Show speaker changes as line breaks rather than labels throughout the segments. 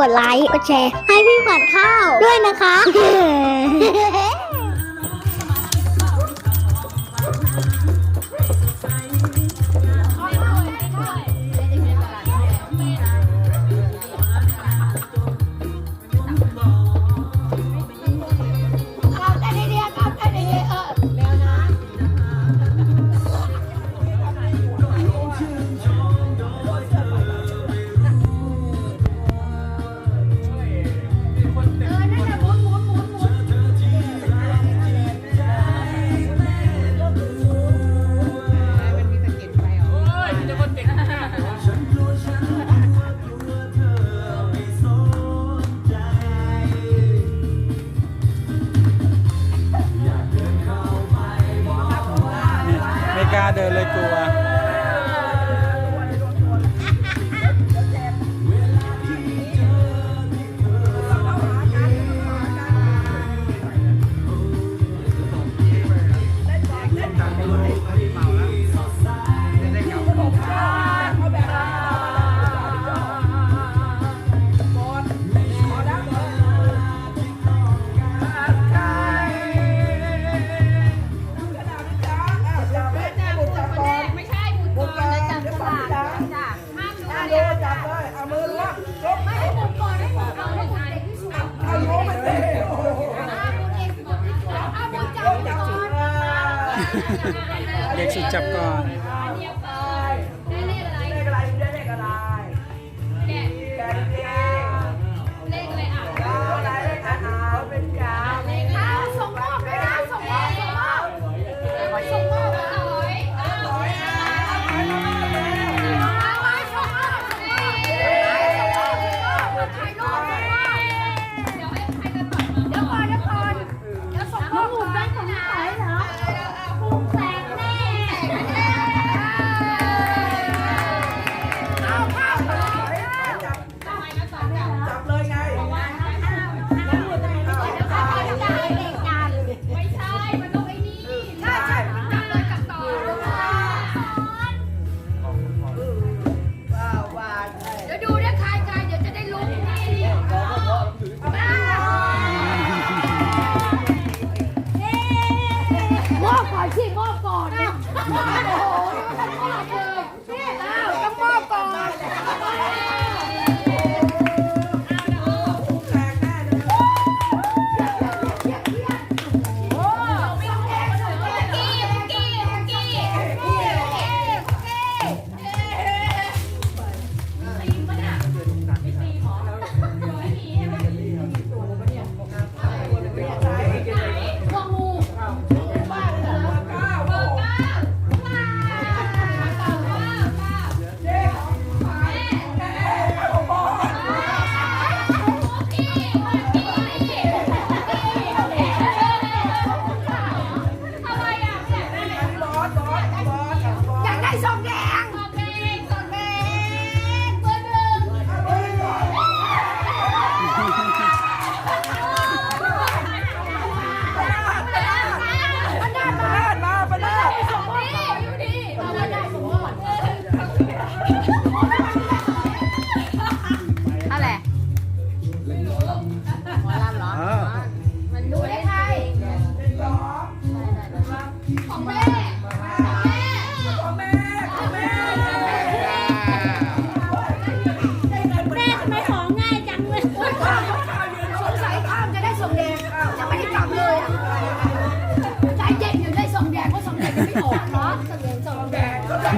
กดไลค์ กดแชร์ ให้พี่ขวัญข้าวด้วยนะคะ
ada lekuah. เด็ก
สุดจับก่อน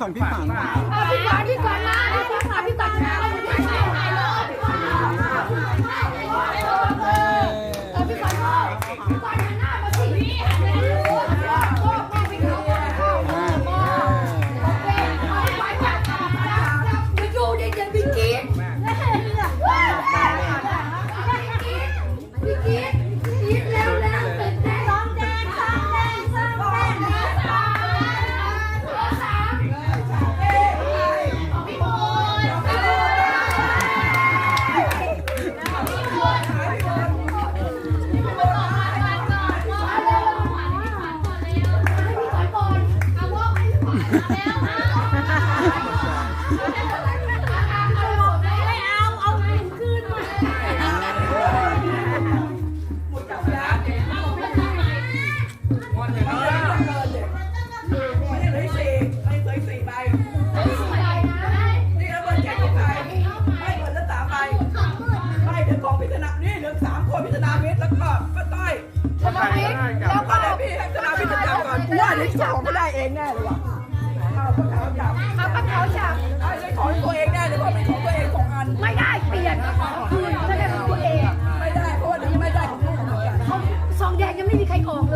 ขวั
ญของพี่ขวัญ
เอาพี่ขวัญพี่ขวัญมาพี่ขวัญพี่ขวัญมาพี่ขวัญมาถ่ายรูปพี่ขวัญมาเอาพี่ขวัญมาพี่ขวัญหันหน้ามา
ณานี่เหลือสามคนพิจารณามิตรแล้วก็ป้าต้อย
แล้ว
ก็
ก็
ได้พี่ให้พิจารณามิตรจับก่อนกูว่าเดี๋ยวของไม่ได้เองแน่เลยว่ะเอาป้าขาวจับ
เอาปะเขาจับ
ได้ได้ของตัวเองแน่เลยเพราะเป็นของตัวเองของอัน
ไม่ได้เปลี่ยนคืนไม่ได้เป็นตัวเอง
ไม่ได้เพราะว่าเดี๋ยวไม่ได้ของลูกเหมือนกัน
เขาซองแดงยังไม่มีใครออกเ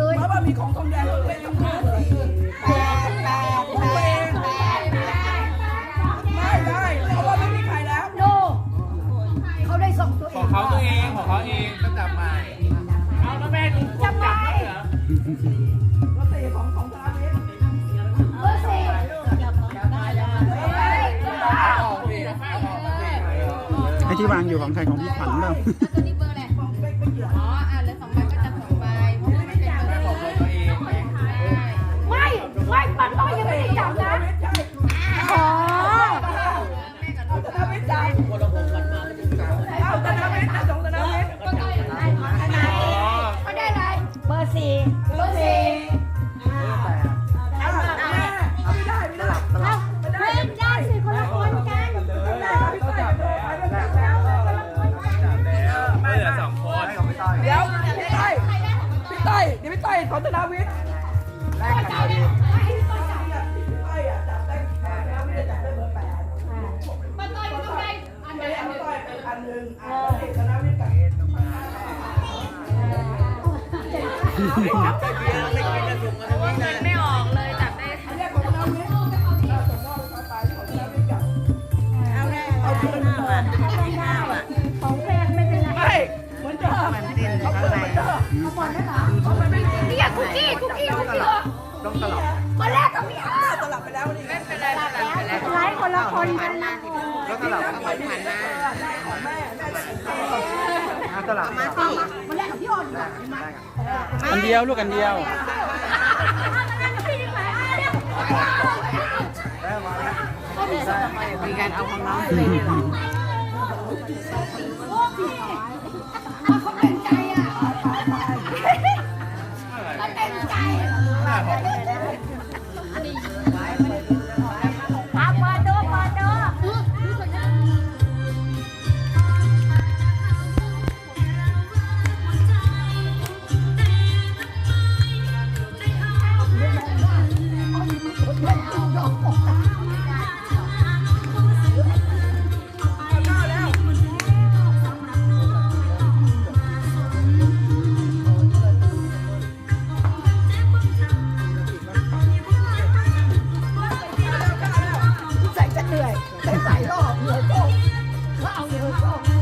ลย
ที่วา
งอ
ยู่ของใครของพี่ขวัญเปล่า
อ๋ออะเหลือสอ
ของ
ธนาวิทย์แรกกันเอาดิพี่ต้อะจับได้ธนาวิทย์จับได้เบอร์แปด
ปันต้อยก็ได้อัน
ไม่
เดียว
ได้เอาต้อยเป็นอันหนึ่งอ่าธนาวิทย์กับ คน
ละคนกันนะ
ก็สลับกันไป
ผ่านหน้า
ของแม่แม่ได้ของแม่
สลับ
มาสิ
คนแรกกับพี่ออนก่อน
อันเดียวลูกอันเดียว
มีการเอาของน้องไปเลย
哦